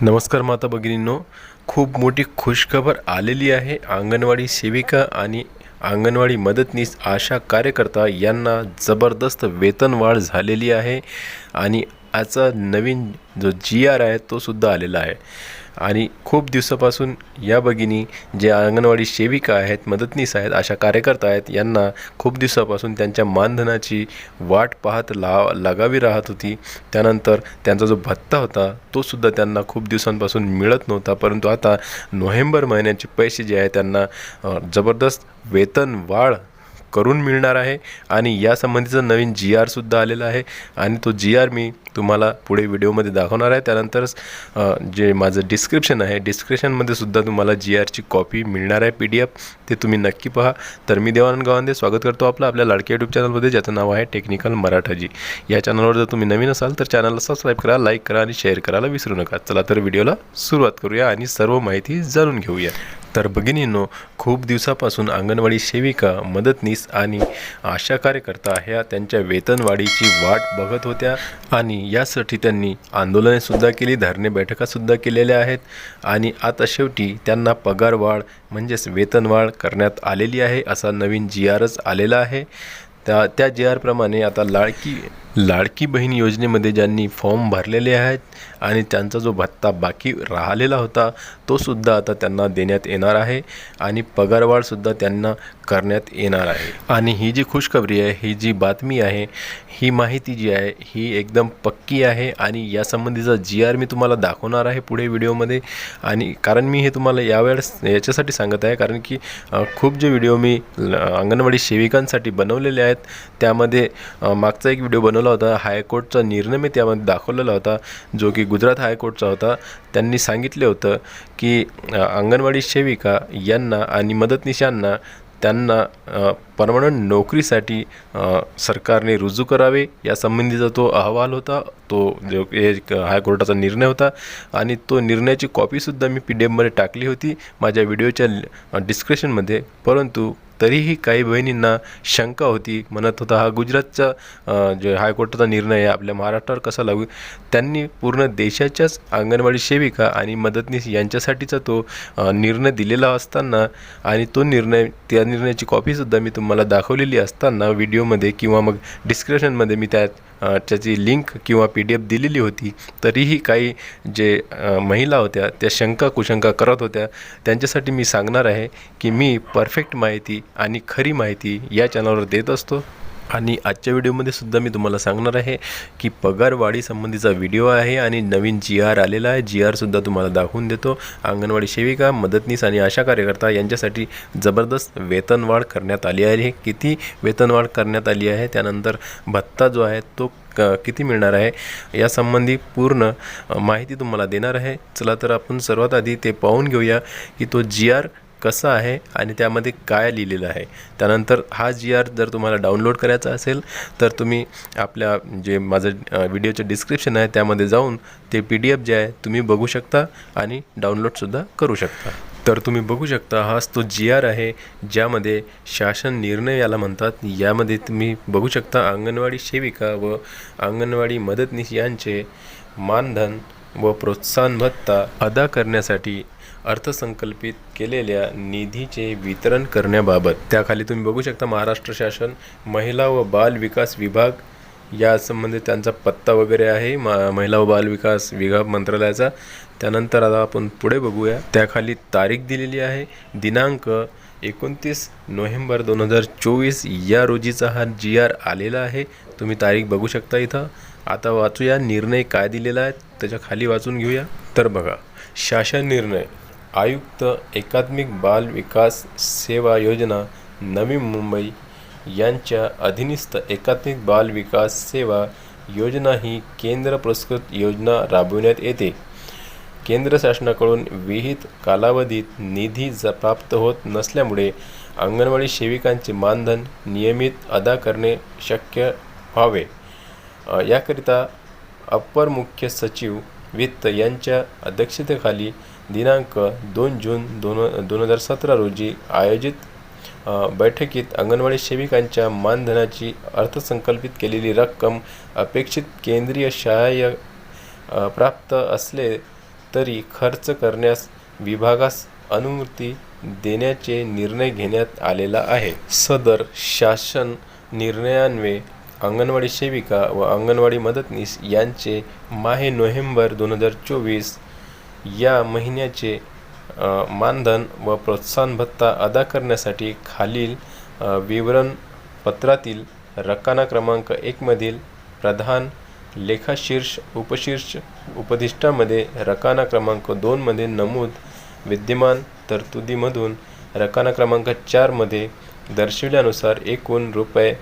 नमस्कार माता भगिनींनो. खूप मोठी खुशखबर आलेली आहे अंगणवाडी सेविका आणि अंगणवाडी मदतनीस आशा कार्यकर्ता यांना जबरदस्त वेतनवाढ झालेली आहे आणि आजचा नवीन जो जी आर आहे तो सुद्धा आलेला आहे. आणि खूप दिवसापासून या भगिनी जे अंगणवाडी सेविका आहेत मदतनीस आहेत अशा कार्यकर्ता आहेत यांना खूप दिवसापासून त्यांच्या मानधनाची वाट पाहत ला लागावी राहत होती. त्यानंतर त्यांचा जो भत्ता होता तो सुद्धा त्यांना खूप दिवसांपासून मिळत नव्हता. परंतु आता नोव्हेंबर महिन्याचे पैसे जे आहे त्यांना जबरदस्त वेतन वाढ करून मिळणार आहे. आणि यासंबंधीचं नवीन जी आरसुद्धा आलेला आहे. आणि तो जी आर मी तुम्हाला पुढे व्हिडिओमध्ये दाखवणार आहे. त्यानंतरच जे माझं डिस्क्रिप्शन आहे डिस्क्रिप्शनमध्ये सुद्धा तुम्हाला जी आरची कॉपी मिळणार आहे पी डी एफ ते तुम्ही नक्की पहा. तर मी देवानंद गावांदे स्वागत करतो आपलं आपल्या लाडक्या यूट्यूब चॅनलमध्ये ज्याचं नाव आहे टेक्निकल मराठाजी या चॅनलवर जर तुम्ही नवीन असाल तर चॅनलला सबस्क्राईब करा लाईक करा आणि शेअर करायला विसरू नका. चला तर व्हिडिओला सुरुवात करूया आणि सर्व माहिती जाणून घेऊया. तर भगिनींनो खूप दिवसापासून अंगणवाडी सेविका मदतनीस आणि आशा कार्यकर्ता ह्या त्यांच्या वेतनवाढीची वाट बघत होत्या आणि यासाठी त्यांनी आंदोलनेसुद्धा केली धरणे बैठकासुद्धा केलेल्या आहेत आणि आता शेवटी त्यांना पगारवाढ म्हणजेच वेतनवाढ करण्यात आलेली आहे असा नवीन जी आरच आलेला आहे. त्या त्या जी आरप्रमाणे आता लाडकी लाडकी बहीण योजनेमध्ये ज्यांनी फॉर्म भरलेले आहेत आणि त्यांचा जो भत्ता बाकी राहिलेला होता तो सुद्धा आता त्यांना देण्यात येणार आहे आणि पगारवाढसुद्धा त्यांना करण्यात येणार आहे. आणि ही जी खुशखबरी आहे ही जी बातमी आहे ही माहिती जी आहे ही एकदम पक्की आहे आणि यासंबंधीचा जी आर मी तुम्हाला दाखवणार आहे पुढे व्हिडिओमध्ये. आणि कारण मी हे तुम्हाला यावेळेस याच्यासाठी सांगत आहे कारण की खूप जे व्हिडिओ मी अंगणवाडी सेविकांसाठी बनवलेले आहेत त्यामध्ये मागचा एक व्हिडिओ बनवला होता. हायकोर्टचा निर्णय मी त्यामध्ये दाखवलेला होता जो की गुजरात हायकोर्टचा होता. त्यांनी सांगितले होतं की अंगणवाडी सेविका यांना आणि मदतनीशांना त्यांना परमनंट नोकरीसाठी सरकारने रुजू करावे यासंबंधीचा तो अहवाल होता. तो जो एक हायकोर्टाचा निर्णय होता. आणि तो निर्णयाची कॉपीसुद्धा मी पी डी एफमध्ये टाकली होती. माझ्या व्हिडिओच्या डिस्क्रिप्शनमध्ये. परंतु तरीही काही बहिणींना शंका होती म्हणत होता हा गुजरातचा जे हायकोर्टाचा निर्णय आहे आपल्या महाराष्ट्रावर कसा लागू? त्यांनी पूर्ण देशाच्याच अंगणवाडी सेविका आणि मदतनीस यांच्यासाठीचा तो निर्णय दिलेला असताना आणि तो निर्णय त्या निर्णयाची कॉपीसुद्धा मी तुम्हाला दाखवलेली असताना व्हिडिओमध्ये किंवा मग डिस्क्रिप्शनमध्ये मी त्यात त्याची लिंक किंवा पी डी एफ दिलेली होती तरीही काही जे महिला होत्या त्या शंका कुशंका करत होत्या. त्यांच्यासाठी मी सांगणार आहे की मी परफेक्ट माहिती आणि खरी माहिती या चॅनलवर देत असतो. आणि आजच्या व्हिडिओमध्ये सुद्धा मी तुम्हाला सांगणार आहे की पगारवाढीसंबंधीचा व्हिडिओ आहे आणि नवीन जी आर आलेला आहे. जी आरसुद्धा तुम्हाला दाखवून देतो. अंगणवाडी सेविका मदतनीस आणि आशा कार्यकर्ता यांच्यासाठी जबरदस्त वेतनवाढ करण्यात आली आहे. किती वेतनवाढ करण्यात आली आहे? त्यानंतर भत्ता जो आहे तो क किती मिळणार आहे? यासंबंधी पूर्ण माहिती तुम्हाला देणार आहे. चला तर आपण सर्वात आधी ते पाहून घेऊया की तो जी आर कसं आहे आणि त्यामध्ये काय लिहिलेलं आहे. त्यानंतर हा जी आर जर तुम्हाला डाउनलोड करायचा असेल तर तुम्ही आपल्या जे माझं व्हिडिओचं डिस्क्रिप्शन आहे त्यामध्ये जाऊन ते पी डी एफ जे आहे तुम्ही बघू शकता आणि डाउनलोडसुद्धा करू शकता. तर तुम्ही बघू शकता हाच तो जी आर आहे ज्यामध्ये शासन निर्णय याला म्हणतात. यामध्ये तुम्ही बघू शकता अंगणवाडी सेविका व अंगणवाडी मदतनीस यांचे मानधन व प्रोत्साहन भत्ता अदा करण्यासाठी अर्थसंकल्पित केलेल्या निधीचे वितरण करण्याबाबत. त्याखाली तुम्ही बघू शकता महाराष्ट्र शासन महिला व बाल विकास विभाग यासंबंधी त्यांचा पत्ता वगैरे आहे मा महिला व बाल विकास विभाग मंत्रालयाचा. त्यानंतर आता आपण पुढे बघूया. त्याखाली तारीख दिलेली आहे दिनांक एकोणतीस नोव्हेंबर दोन हजार चोवीस. या रोजीचा हा जी आर आलेला आहे. तुम्ही तारीख बघू शकता इथं. आता वाचूया निर्णय काय दिलेला आहे त्याच्याखाली वाचून घेऊया. तर बघा शासन निर्णय. आयुक्त एकात्मिक बाल विकास सेवा योजना नवी मुंबई यांच्या अधीनस्थ एकात्मिक बाल विकास सेवा योजना ही केंद्र पुरस्कृत योजना राबविण्यात येते. केंद्र शासनाकडून विहित कालावधीत निधी ज प्राप्त होत नसल्यामुळे अंगणवाडी सेविकांचे मानधन नियमित अदा करणे शक्य व्हावे. याकरिता अप्पर मुख्य सचिव वित्त यांच्या अध्यक्षतेखाली दिनांक दोन जून दोन दोन हजार सतरा रोजी आयोजित बैठकीत अंगणवाडी सेविकांच्या मानधनाची अर्थसंकल्पित केलेली रक्कम अपेक्षित केंद्रीय सहाय्य प्राप्त असले तरी खर्च करण्यास विभागास अनुमती देण्याचे निर्णय घेण्यात आलेला आहे. सदर शासन निर्णयान्वये अंगणवाडी सेविका व अंगणवाडी मदतनीस यांचे माहे नोव्हेंबर दोन हजार चोवीस या महिन्याचे मानधन व प्रोत्साहन भत्ता अदा करण्यासाठी खालील विवरणपत्रातील रकाना क्रमांक एकमधील प्रधान लेखाशीर्ष उपशीर्ष उपदिष्टामध्ये रकाना क्रमांक दोनमध्ये नमूद विद्यमान तरतुदीमधून रकाना क्रमांक चारमध्ये दर्शविल्यानुसार एकूण रुपये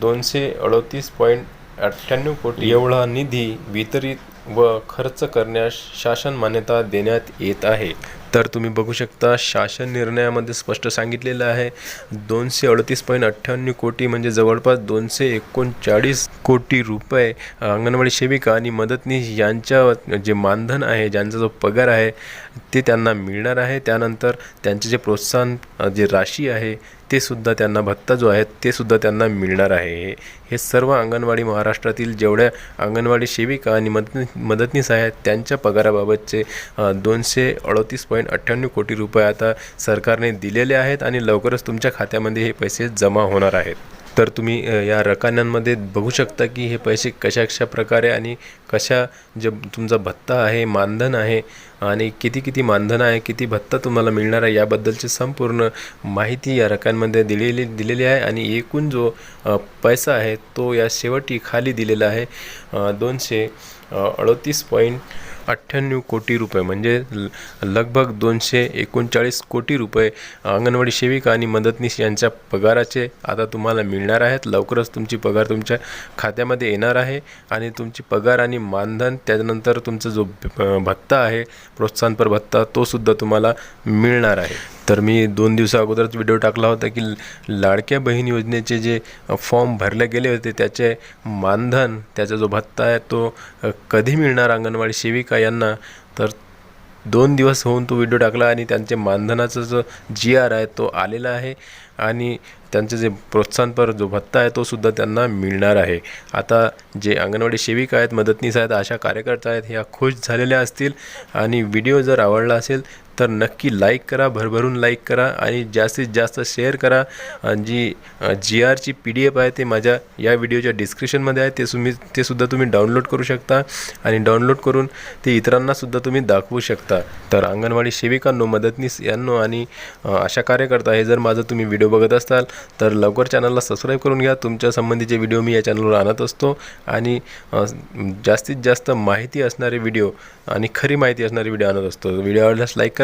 दोनशे अडतीस पॉईंट अठ्ठ्याण्णव कोटी एवढा निधी वितरित व खर्च करण्यास शासन मान्यता देण्यात येत आहे. तर तुम्ही बघू शकता शासन निर्णयामध्ये स्पष्ट सांगितलेलं आहे. दोनशे अडतीस पॉईंट अठ्ठ्याण्णव कोटी म्हणजे जवळपास दोनशे एकोणचाळीस कोटी रुपये अंगणवाडी सेविका आणि मदतनीस यांच्या जे मानधन आहे ज्यांचा जो पगार आहे ते त्यांना मिळणार आहे. त्यानंतर त्यांचे जे प्रोत्साहन जे राशी आहे ते सुद्धा त्यांना भत्ता जो आहे ते सुद्धा त्यांना मिळणार आहे. हे हे सर्व अंगणवाडी महाराष्ट्रातील जेवढ्या अंगणवाडी सेविका आणि मदत मदतनीस आहेत त्यांच्या पगाराबाबतचे दोनशे अडतीस पॉईंट अठ्ठ्याण्णव कोटी रुपये आता सरकारने दिलेले आहेत आणि लवकरच तुमच्या खात्यामध्ये हे पैसे जमा होणार आहेत. तर तुम्ही या रकान्यांमध्ये बघू शकता की हे पैसे कशा कशा प्रकारे आणि कशा जे तुमचा भत्ता आहे मानधन आहे आणि किती किती मानधन आहे किती भत्ता तुम्हाला मिळणार आहे याबद्दलची संपूर्ण माहिती या रकांमध्ये दिलेली दिलेली आहे आणि एकूण जो पैसा आहे तो या शेवटी खाली दिलेला आहे दोनशे अडतीस पॉईंट अठ्ठ्याण्णव कोटी रुपये म्हणजे ल- लगभग दोनशे एकोणचाळीस कोटी रुपये अंगणवाडी सेविका आणि मदतनीस यांच्या पगाराचे आता तुम्हाला मिळणार आहेत. लवकरच तुमची पगार तुमच्या खात्यामध्ये येणार आहे आणि तुमची पगार आणि मानधन त्यानंतर तुमचा जो भ- भत्ता आहे प्रोत्साहनपर भत्ता तो सुद्धा तुम्हाला मिळणार आहे. तर मी दोन दिवसा अगोदरच व्हिडिओ टाकला होता की लाडक्या बहीण योजनेचे जे फॉर्म भरले गेले होते त्याचे मानधन त्याचा जो भत्ता आहे तो कधी मिळणार अंगणवाडी सेविका यांना? तर दोन दिवस होऊन तो व्हिडिओ टाकला आणि त्यांचे मानधनाचा जो जी आर आहे तो आलेला आहे आणि त्यांचे जे प्रोत्साहनपर जो भत्ता आहे तो सुद्धा त्यांना मिळणार आहे. आता जे अंगणवाडी सेविका आहेत मदतनीस आहेत अशा कार्यकर्ता आहेत ह्या खुश झालेल्या असतील आणि व्हिडिओ जर आवडला असेल तर नक्की लाईक करा भरभरून लाईक करा आणि जास्तीत जास्त शेअर करा. आणि जी जी आरची पी डी एफ आहे ते माझ्या या व्हिडिओच्या डिस्क्रिप्शनमध्ये आहे. ते तुम्ही ते सुद्धा तुम्ही डाउनलोड करू शकता. आणि डाउनलोड करून ते इतरांनासुद्धा तुम्ही दाखवू शकता. तर अंगणवाडी सेविकांनो मदतनीस यांनो आणि अशा कार्यकर्ता हे जर माझं तुम्ही व्हिडिओ बघत असाल तर लवकर चॅनलला सबस्क्राईब करून घ्या. तुमच्या संबंधीचे व्हिडिओ मी या चॅनलवर आणत असतो. आणि जास्तीत जास्त माहिती असणारे व्हिडिओ आणि खरी माहिती असणारे व्हिडिओ आणत असतो. व्हिडिओ आवडल्यास लाईक